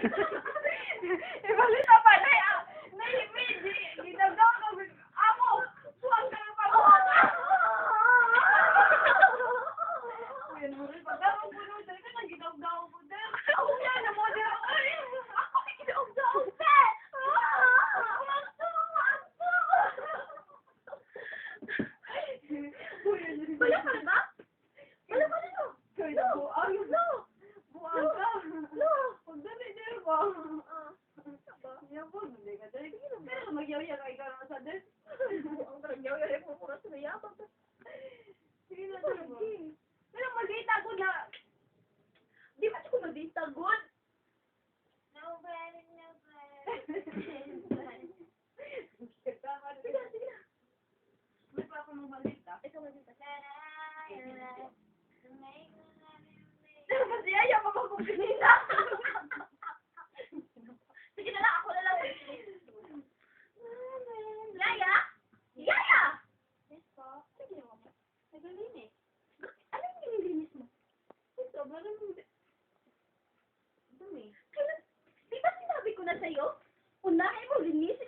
Ibalik ka pa, nay, ah, nay, may, di, ginagawa ka, amo, suwag ka ng pag. Ako yan, na ako. Ako ko, te! Wala ka na ba? Wala ka na no? Kaya po, ayun na. Buwan ka. No. Pagdali, di ba? Ah, ba? Yan po, hindi ka dali. Pero magyaw-yaw ikaw naman sa din. Ang karangyaw yung mo pura sa mayabang. Sige na, ba? Pero mag-ita ko na. Di ba siya kung mag-instagon? Sige na, sige na. May pa ako nung malita. Ikaw mag-instagon. Kasi ayaw pa mag-kumpinina. dun eh. Kaya, di ba sinabi ko na sa'yo? Unahin mo linis